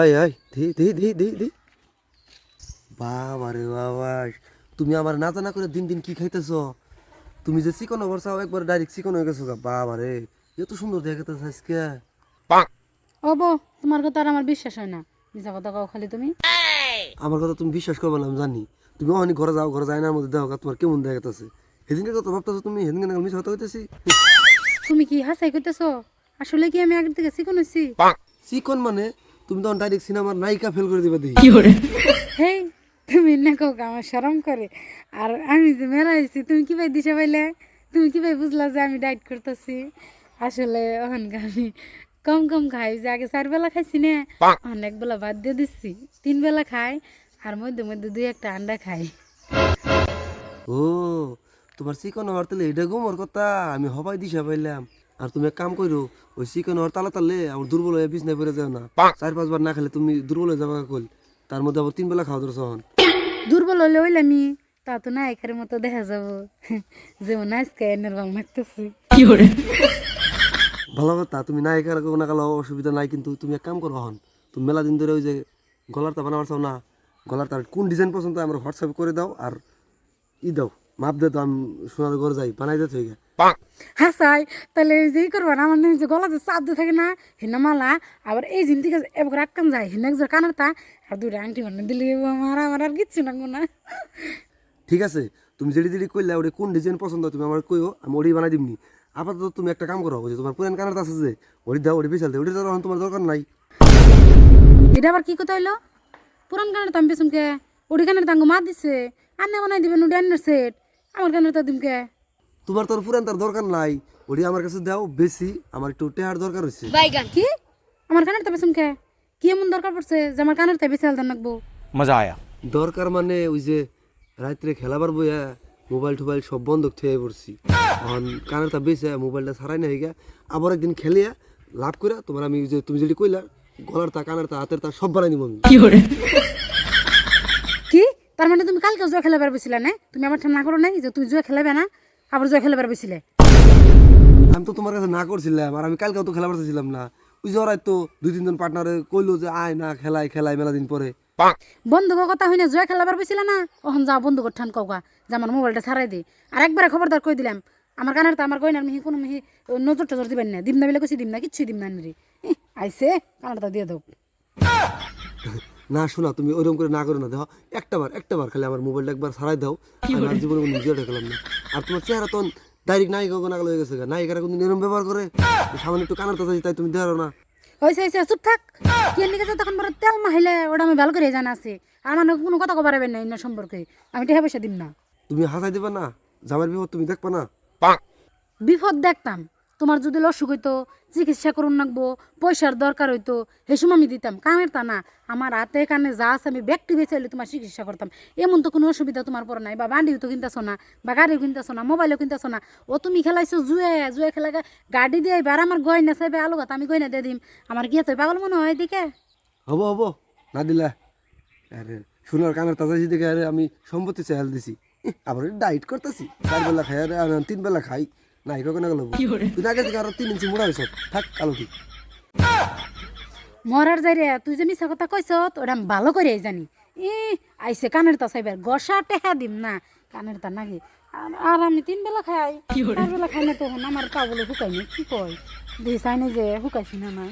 এই এই ধি ধি ধি ধি ধি। বাবা রে বাবা। তুমি আমার না জানা করে দিন দিন কি খাইতেছ? তুমি যে চিকন ওভার চাও একবার ডাইরেক্ট চিকন হয়ে গেছো বাবা রে এত সুন্দর দেখাতেছ আজকে ও বো তোমার কথা আর আমার বিশ্বাস হয় না। মিছা কথা কও খালি তুমি। আমার কথা তুমি বিশ্বাস করবে না আমি জানি। তুমি অনেক ঘরে যাও ঘরে যায় না মধ্যে দেখো তোমার কেমন দেখাতেছে সেদিনকে কথা ভাবতেছো তুমি সেদিনকে না মিশা কথা হইতেছি তুমি কি হাসাই করতেছো আসলে কি আমি আগের থেকে শিখুন হইছি চিকন মানে তুমি তখন ডাইরেক্ট সিনেমার নায়িকা ফেল করে দিবে দেখি। হেই তুমি না কাউ আমার শরম করে। আর আমি যে মেরা হয়েছি তুমি কি ভাই দিশা পাইলে তুমি কি ভাই বুঝলা যে আমি ডায়েট করতেছি? আসলে ওখানকে আমি কম কম খাই। যে আগে চার বেলা খাইছি না অনেক বেলা বাদ দিয়ে দিচ্ছি তিন বেলা খাই আর মধ্যে মধ্যে দুই একটা আন্ডা খাই। ও তোমার চিকন হওয়ার তাহলে এটা গোমর কথা আমি হবাই দিশা পাইলাম। আর তুমি এক কাম করো ওই চিকেন হওয়ার তালা তালে আমার দুর্বল হয়ে বিছনায় পড়ে যাও না। চার পাঁচবার না খেলে তুমি দুর্বল হয়ে যাবা কল তার মধ্যে আবার তিন বেলা খাওয়া ধরছো হন দুর্বল হলে হইলে আমি তা তো না এখানের মতো দেখা যাব। যেমন আজকে এনের ভালো লাগতেছি। ভালো কথা তুমি না একার না গেলে অসুবিধা নাই কিন্তু তুমি এক কাম করো হন তুমি মেলা দিন ধরে ওই যে গলার তা বানাবার চাও না গলার তার কোন ডিজাইন পছন্দ আমার হোয়াটসঅ্যাপ করে দাও আর ই দাও। মাপ দে তো আমি সোনার ঘর যাই বানাই দে থেকে হাসাই তাহলে এই যে ই করবা না আমার যে গলা যে চাপ থাকে না হেনা মালা আবার এই জিন থেকে এবার আটকান যায় হেনা একজোর কানের তা আর দুইটা আংটি বানিয়ে দিলে আমার আমার আর কিচ্ছু না না। ঠিক আছে তুমি যেটি যেটি কইলে ওটা কোন ডিজাইন পছন্দ তুমি আমার কইও আমি ওটি বানাই দিমনি। আপাতত তুমি একটা কাম করো যে তোমার পুরান কানার আছে যে ওটি দাও ওটি বেচাল দেয় ওটি তো এখন তোমার দরকার নাই। এটা আবার কি কথা হইল? পুরান কানের তো আমি পেছনকে ওডি কানের তাঙ্গ মার দিছে আন্নে বানাই দিবেন ওডি আন্নের সেট আমার কেন তা দিমকে তোমার তোর পুরান তার দরকার নাই। ওটি আমার কাছে দাও বেশি আমার একটু টেহার দরকার হইছে। বাইগান। কি? আমার কানের তা বেসুমকে কি এমন দরকার পড়ছে যে আমার কানের তা বেশি আলদান লাগবো? মজা আয়া। দরকার মানে ওই যে রাত্রে খেলাবার বইয়া মোবাইল টোবাইল সব বন্ধ থেকে পড়ছি। এখন কানের তা বেশি মোবাইলটা সারাই না হয়ে আবার একদিন খেলিয়া লাভ করে তোমার আমি যে তুমি যেটি কইলা গলার তা কানের তা হাতের তা সব বানাই নিব আমি। তার মানে তুমি কালকে জুয়া খেলে পারবেছিলে না? তুমি আমার ঠান্ডা করো নাই যে তুই জুয়া খেলাবে না আবার জুয়া খেলে পারবেছিলে আমি তো তোমার কাছে না করছিলাম আর আমি কালকেও তো খেলা পারতেছিলাম না। ওই যে ওরাই তো দুই তিনজন পার্টনারে কইলো যে আয় না খেলাই খেলাই মেলা দিন পরে বন্ধুকে কথা হইনা জুয়া খেলা পারবেছিলে না? ওখান যাও বন্ধুকে ঠান কওকা যে আমার মোবাইলটা ছাড়াই দে। আর একবারে খবরদার কই দিলাম আমার কানের তো আমার কইনার মিহি কোনো মিহি নজর টজর দিবেন না। দিম না বলে কইছি দিম না কিচ্ছুই দিম না রে। আইসে কানারটা দিয়ে দাও না শোনা তুমি ওরকম করে না করো না দেখো একটা বার একটা বার খালি আমার মোবাইলটা একবার ছাড়াই দাও জীবনে কোনো নিজেও ঢেকালাম না। আর তোমার চেহারা তো ডাইরেক্ট নায়িকা নাগাল হয়ে গেছে নায়িকারা কিন্তু এরকম ব্যবহার করে? সামান্য একটু কানার তাতে তাই তুমি দেখো না। হয়েছে হয়েছে চুপ থাক। কি নিকে যে তখন বড় তেল মাহিলে ওটা আমি ভালো করে জানা আছে। আর আমার কোনো কথা কবার না ইন্না সম্পর্কে। আমি টেহা পয়সা দিম না। তুমি হাসাই দিবা না? জামার বিপদ তুমি দেখবা না? বিপদ দেখতাম। তোমার যদি অসুখ হইতো, চিকিৎসা করুন নাকবো, পয়সার দরকার হইতো হেসুম আমি দিতাম। কামের তা না। আমার হাতে কানে যা আছে আমি ব্যক্তি বেচাইলে তোমার চিকিৎসা করতাম। এমন তো কোনো অসুবিধা তোমার পর নাই। বা বান্ডিও তো কিনতেছো না, বা গাড়িও কিনতেছো না, মোবাইলও কিনতেছো না। ও তুমি খেলাইছো, জুয়ে জুয়ে খেলা গাড়ি দিয়ে এবার আমার গয়না চাইবে আলু ভাত আমি গয়না দিয়ে দিম। আমার গিয়ে তো পাগল মনে হয় দিকে হব হব। না দিলা? আরে, সোনার কানের তাজা দেখে আরে আমি সম্পত্তি চাইল দিছি। আবার ডাইট করতেছি। চার বেলা খাই আর, তিন বেলা খাই। নাই কখন গেল তুই আগে থেকে আরও তিন ইঞ্চি মোড়া হয়েছ থাক কালো কি মরার যাই রে তুই যে মিশা কথা কইছ ওটা আমি ভালো করে জানি। ই আইসে কানের তা চাইবার গসা টেহা দিম না কানের তা নাকি আর আমি তিন বেলা খাই চার বেলা খাই না তখন আমার পা বলে শুকাইনি কি কয়? দিই চাই না যে শুকাইছি না না।